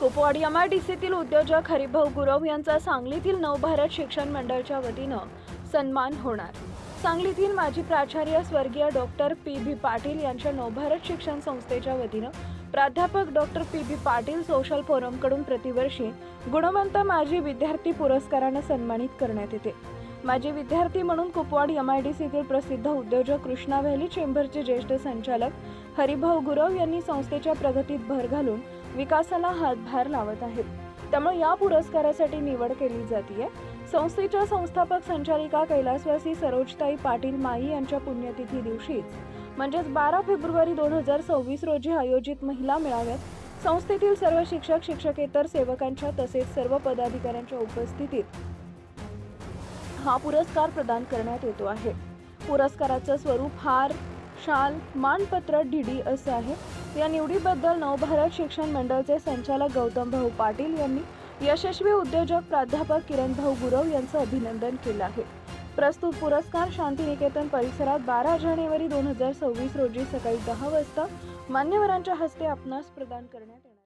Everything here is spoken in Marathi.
कुपवाड एम आय डी सीतील उद्योजक हरिभाऊ गुरव यांचा सांगलीतील नवभारत शिक्षण मंडळच्या वतीनं सन्मान होणार. सांगलीतील माजी प्राचार्य स्वर्गीय डॉक्टर पी बी पाटील यांच्या नवभारत शिक्षण संस्थेच्या वतीनं प्राध्यापक doctor P B Patil social फोरमकडून प्रतिवर्षी गुणवंत माजी विद्यार्थी पुरस्कारानं सन्मानित करण्यात येते. माजी विद्यार्थी म्हणून कुपवाड एम आय डी सीतील प्रसिद्ध उद्योजक कृष्णा व्हॅली चेंबरचे ज्येष्ठ संचालक हरिभाऊ गुरव यांनी संस्थेच्या प्रगतीत भर घालून विकासाला हातभार लावत आहेत. त्यामुळे या पुरस्कारासाठी निवड केली जाते संस्थेच्या संस्थापक संचालिका कैलासवासी सरोजताई पाटील माई यांच्या पुण्यतिथी दिवशीच म्हणजेच बारा फेब्रुवारी दोन हजार सव्वीस रोजी आयोजित महिला मेळाव्यात संस्थेतील सर्व शिक्षक शिक्षकेतर सेवकांच्या तसेच सर्व पदाधिकाऱ्यांच्या उपस्थितीत हा पुरस्कार प्रदान करण्यात येतो आहे. पुरस्काराचं स्वरूप हार शाल मानपत्र डीडी असं आहे. या निवडीबद्दल नवभारत शिक्षण मंडळचे संचालक गौतम भाऊ पाटील यांनी यशस्वी उद्योजक प्राध्यापक किरण भाऊ गुरव यांचं अभिनंदन केलं आहे. प्रस्तुत पुरस्कार शांतिनिकेतन परिसरात बारा जानेवारी दोन हजार सव्वीस रोजी सकाळी दहा वाजता मान्यवरांच्या हस्ते आपणास प्रदान करण्यात येणार